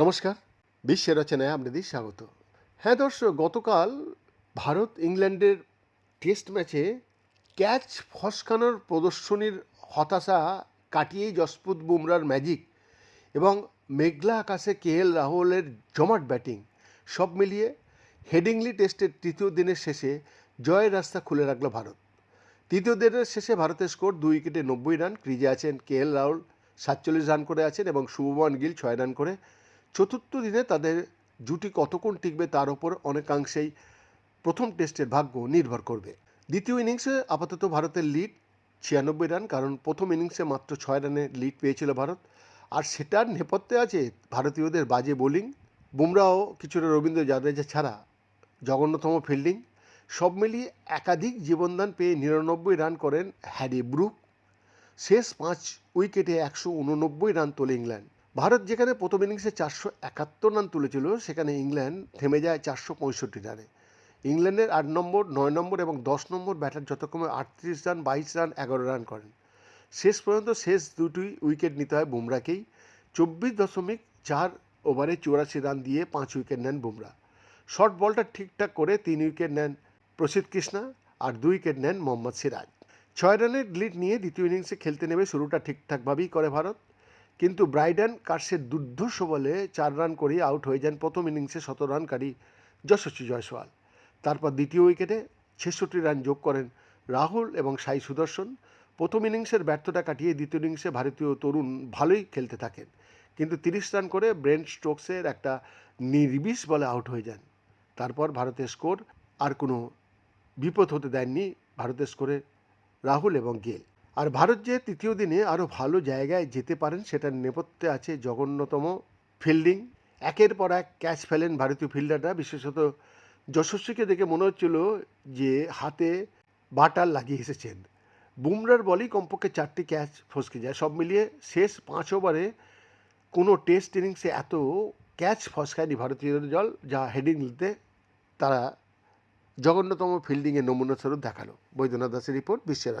নমস্কার, বিশ্বের রচনায় আপনাদের স্বাগত। হ্যাঁ দর্শক, গতকাল ভারত ইংল্যান্ডের টেস্ট ম্যাচে ক্যাচ ফসকানোর প্রদর্শনীর হতাশা কাটিয়েই জসপ্রীত বুমরার ম্যাজিক এবং মেঘলা আকাশে কে এল রাহুলের জমাট ব্যাটিং সব মিলিয়ে হেডিংলি টেস্টের তৃতীয় দিনের শেষে জয়ের রাস্তা খুলে রাখল ভারত। তৃতীয় দিনের শেষে ভারতের স্কোর দুই উইকেটে নব্বই রান, ক্রিজে আছেন কে এল রাহুল, সাতচল্লিশ রান করে আছেন এবং শুভমান গিল ছয় রান করে। চতুর্থ দিনে তাদের জুটি কতক্ষণ টিকবে তার ওপর অনেকাংশেই প্রথম টেস্টের ভাগ্য নির্ভর করবে। দ্বিতীয় ইনিংসে আপাতত ভারতের লিড ছিয়ানব্বই রান, কারণ প্রথম ইনিংসে মাত্র ছয় রানের লিড পেয়েছিল ভারত। আর সেটার নেপথ্যে আছে ভারতীয়দের বাজে বোলিং। বুমরাও কিছুটা রবীন্দ্র জাদেজা ছাড়া জঘন্যতম ফিল্ডিং। সব মিলিয়ে একাধিক জীবনদান পেয়ে নিরানব্বই রান করেন হ্যারি ব্রুক। শেষ পাঁচ উইকেটে একশো উননব্বই রান তোলে ইংল্যান্ড। ভারত যেখানে প্রথম ইনিংসে চারশো একাত্তর রান তুলেছিল, সেখানে ইংল্যান্ড থেমে যায় চারশো পঁয়ষট্টি রানে। ইংল্যান্ডের আট নম্বর, নয় নম্বর এবং দশ নম্বর ব্যাটার যথাক্রমে আটত্রিশ রান, বাইশ রান, এগারো রান করেন। শেষ পর্যন্ত শেষ দুটি উইকেট নিতে হয় বুমরাকেই চব্বিশ দশমিক চার ওভারে চুরাশি রান দিয়ে পাঁচ উইকেট নেন বুমরা শর্ট বলটা ঠিকঠাক করে তিন উইকেট নেন প্রসিদ্ধ কৃষ্ণা আর দুই উইকেট নেন মোহাম্মদ সিরাজ। ছয় রানের লিড নিয়ে দ্বিতীয় ইনিংসে খেলতে নেমে শুরুটা ঠিকঠাকভাবেই করে ভারত। কিন্তু ব্রাইডেন কার্সের দুর্ধর্ষ বলে চার রান করে আউট হয়ে যান প্রথম ইনিংসে শত রানকারী যশস্বী জয়সওয়াল। তারপর দ্বিতীয় উইকেটে ছেষট্টি রান যোগ করেন রাহুল এবং সাই সুদর্শন। প্রথম ইনিংসের ব্যর্থতা কাটিয়ে দ্বিতীয় ইনিংসে ভারতীয় তরুণ ভালোই খেলতে থাকেন। কিন্তু তিরিশ রান করে ব্রেন্ট স্টোকসের একটা নির্বিষ বলে আউট হয়ে যান। তারপর ভারতের স্কোর আর কোনো বিপদ হতে দেননি ভারতের স্কোরে রাহুল এবং গেল। আর ভারত যে তৃতীয় দিনে আরও ভালো জায়গায় যেতে পারেন, সেটার নেপথ্যে আছে জঘন্যতম ফিল্ডিং। একের পর এক ক্যাচ ফেলেন ভারতীয় ফিল্ডাররা, বিশেষত যশস্বীকে দেখে মনে হচ্ছিল যে হাতে বাটার লাগিয়ে এসেছেন। বুমরার বলেই কমপক্ষে চারটি ক্যাচ ফসকে যায়। সব মিলিয়ে শেষ পাঁচ ওভারে কোনো টেস্ট ইনিংসে এত ক্যাচ ফসকায়নি ভারতীয় দল, যা হেডিং নিতে তারা জঘন্যতম ফিল্ডিংয়ের নমুনা স্বরূপ দেখাল। বৈদ্যনাথ দাসের রিপোর্ট বিশ্বের